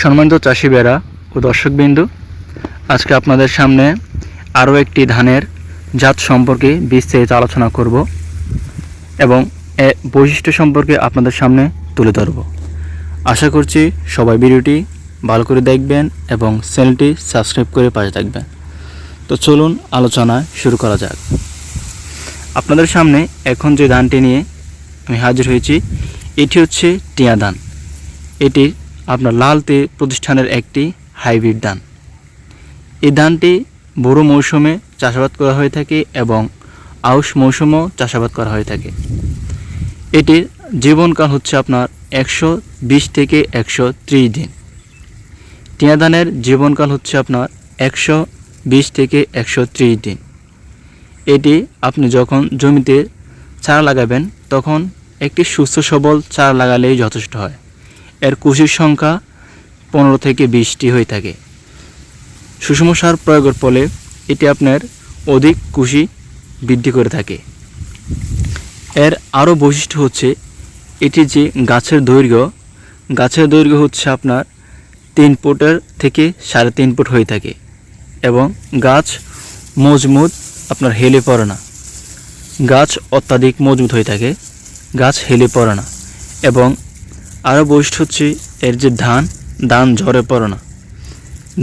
সম্মানিত চাষি বেড়া ও দর্শকবিন্দু, আজকে আপনাদের সামনে আরও একটি ধানের জাত সম্পর্কে বিস্তারিত আলোচনা করব এবং এ বৈশিষ্ট্য সম্পর্কে আপনাদের সামনে তুলে ধরব। আশা করছি সবাই ভিডিওটি ভালো করে দেখবেন এবং চ্যানেলটি সাবস্ক্রাইব করে পাশে থাকবেন। তো চলুন আলোচনা শুরু করা যাক। আপনাদের সামনে এখন যে ধানটি নিয়ে আমি হাজির হয়েছি, এটি হচ্ছে টিয়া ধান। এটি আপনার লাল তে প্রতিষ্ঠানের একটি হাইব্রিড ধান। এই ধানটি বড় মৌসুমে চাষাবাদ করা হয়ে থাকে এবং আউশ মৌসুমেও চাষাবাদ করা হয়ে থাকে। এটির জীবনকাল হচ্ছে আপনার একশো বিশ থেকে একশো ত্রিশ দিন। টিয়া ধানের জীবনকাল হচ্ছে আপনার একশো বিশ থেকে একশো ত্রিশ দিন। এটি আপনি যখন জমিতে চারা লাগাবেন, তখন একটি সুস্থ সবল চারা লাগালেই যথেষ্ট হয়। এর কুশির সংখ্যা পনেরো থেকে বিশটি হয়ে থাকে। সুষম সার প্রয়োগের ফলে এটি আপনার অধিক কুশি বৃদ্ধি করে থাকে। এর আরও বৈশিষ্ট্য হচ্ছে এটি যে গাছের দৈর্ঘ্য গাছের দৈর্ঘ্য হচ্ছে আপনার তিন ফুটের থেকে সাড়ে তিন ফুট হয়ে থাকে এবং গাছ মজবুত আপনার হেলে পড়ে না। গাছ অত্যাধিক মজবুত হয়ে থাকে, গাছ হেলে পড়ে না এবং আরও বৈশিষ্ট্য হচ্ছে এর যে ধান ধান ঝরে পড়ে না।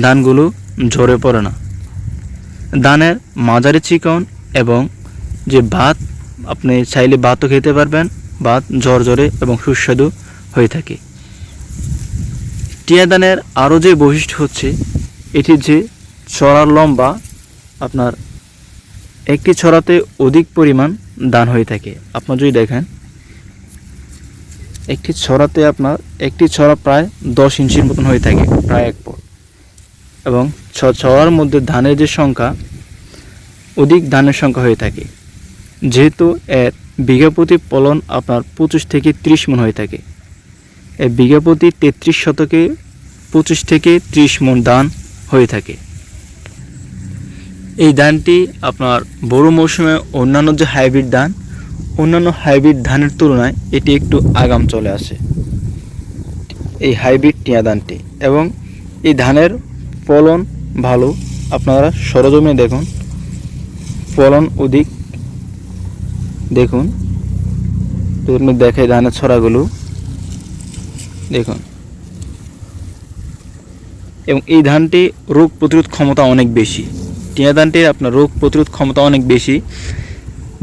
ধানগুলো ঝরে পড়ে না। ধানের মাঝারি চিকন এবং যে ভাত, আপনি চাইলে ভাতও খেতে পারবেন, ভাত ঝরঝরে এবং সুস্বাদু হয়ে থাকে। টিয়া ধানের আরও যে বৈশিষ্ট্য হচ্ছে, এটি যে ছড়ার লম্বা, আপনার একটি ছড়াতে অধিক পরিমাণ দান হয়ে থাকে। আপনার যদি দেখেন একটি ছড়াতে আপনার, একটি ছড়া প্রায় দশ ইঞ্চির মতন হয়ে থাকে, প্রায় এক ফুট এবং ছড়ার মধ্যে ধানের যে সংখ্যা, অধিক ধানের সংখ্যা হয়ে থাকে। যেহেতু এর বিঘা প্রতি ফলন আপনার পঁচিশ থেকে ত্রিশ মন হয়ে থাকে। এর বিঘা প্রতি তেত্রিশ শতকে পঁচিশ থেকে ত্রিশ মন ধান হয়ে থাকে। এই ধানটি আপনার বড় মৌসুমে অন্যান্য যে হাইব্রিড ধান অন্যান্য হাইব্রিড ধানের তুলনায় এটি একটু আগাম চলে আসে। এই হাইব্রিড টিয়া ধানটি এবং এই ধানের ফলন ভালো। আপনারা সরজমিনে দেখুন, ফলন অধিক। দেখুন দেখাই ধানের ছড়াগুলো। দেখুন। এবং এই ধানটি রোগ প্রতিরোধ ক্ষমতা অনেক বেশি। টিয়া ধানটির আপনার রোগ প্রতিরোধ ক্ষমতা অনেক বেশি।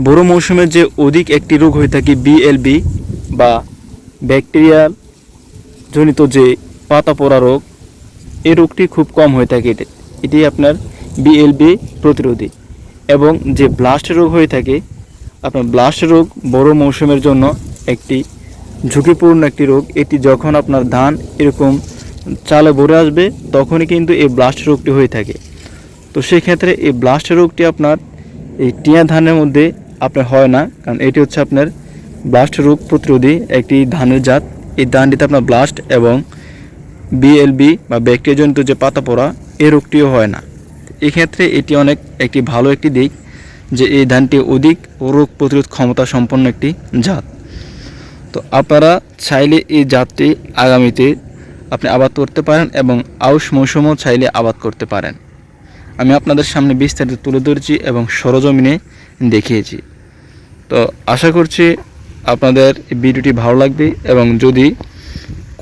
বড় মৌসুমের যে অধিক একটি রোগ হয়ে থাকে বিএলবি বা ব্যাকটেরিয়াল জনিত যে পাতা পোড়া রোগ, এই রোগটি খুব কম হয়ে থাকে। এটি এটি আপনার বিএলবি প্রতিরোধী এবং যে ব্লাস্ট রোগ হয়ে থাকে, আপনার ব্লাস্ট রোগ বড় মৌসুমের জন্য একটি ঝুঁকিপূর্ণ একটি রোগ। এটি যখন আপনার ধান এরকম চালে ভরে আসবে, তখনই কিন্তু এই ব্লাস্ট রোগটি হয়ে থাকে। তো সেক্ষেত্রে এই ব্লাস্ট রোগটি আপনার এই টিয়া ধানের মধ্যে আপনার হয় না, কারণ এটি হচ্ছে আপনার ব্লাস্ট রোগ প্রতিরোধী একটি ধানের জাত। এই ধানটিতে আপনার ব্লাস্ট এবং বিএলবি বা ব্যাকটেরিয়াজনিত যে পাতা পড়া এ রোগটিও হয় না। এক্ষেত্রে এটি অনেক একটি ভালো একটি দিক যে এই ধানটি অধিক রোগ প্রতিরোধ ক্ষমতা সম্পন্ন একটি জাত। তো আপনারা চাইলে এই জাতটি আগামীতে আপনি আবাদ করতে পারেন এবং আউশ মৌসুমও চাইলে আবাদ করতে পারেন। আমি আপনাদের সামনে বিস্তারিত তুলে ধরেছি এবং সরজমিনে দেখিয়েছি। তো আশা করছি আপনাদের ভিডিওটি ভালো লাগবে এবং যদি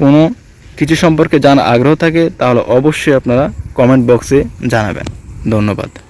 কোনো কিছু সম্পর্কে জানা আগ্রহ থাকে, তাহলে অবশ্যই আপনারা কমেন্ট বক্সে জানাবেন। ধন্যবাদ।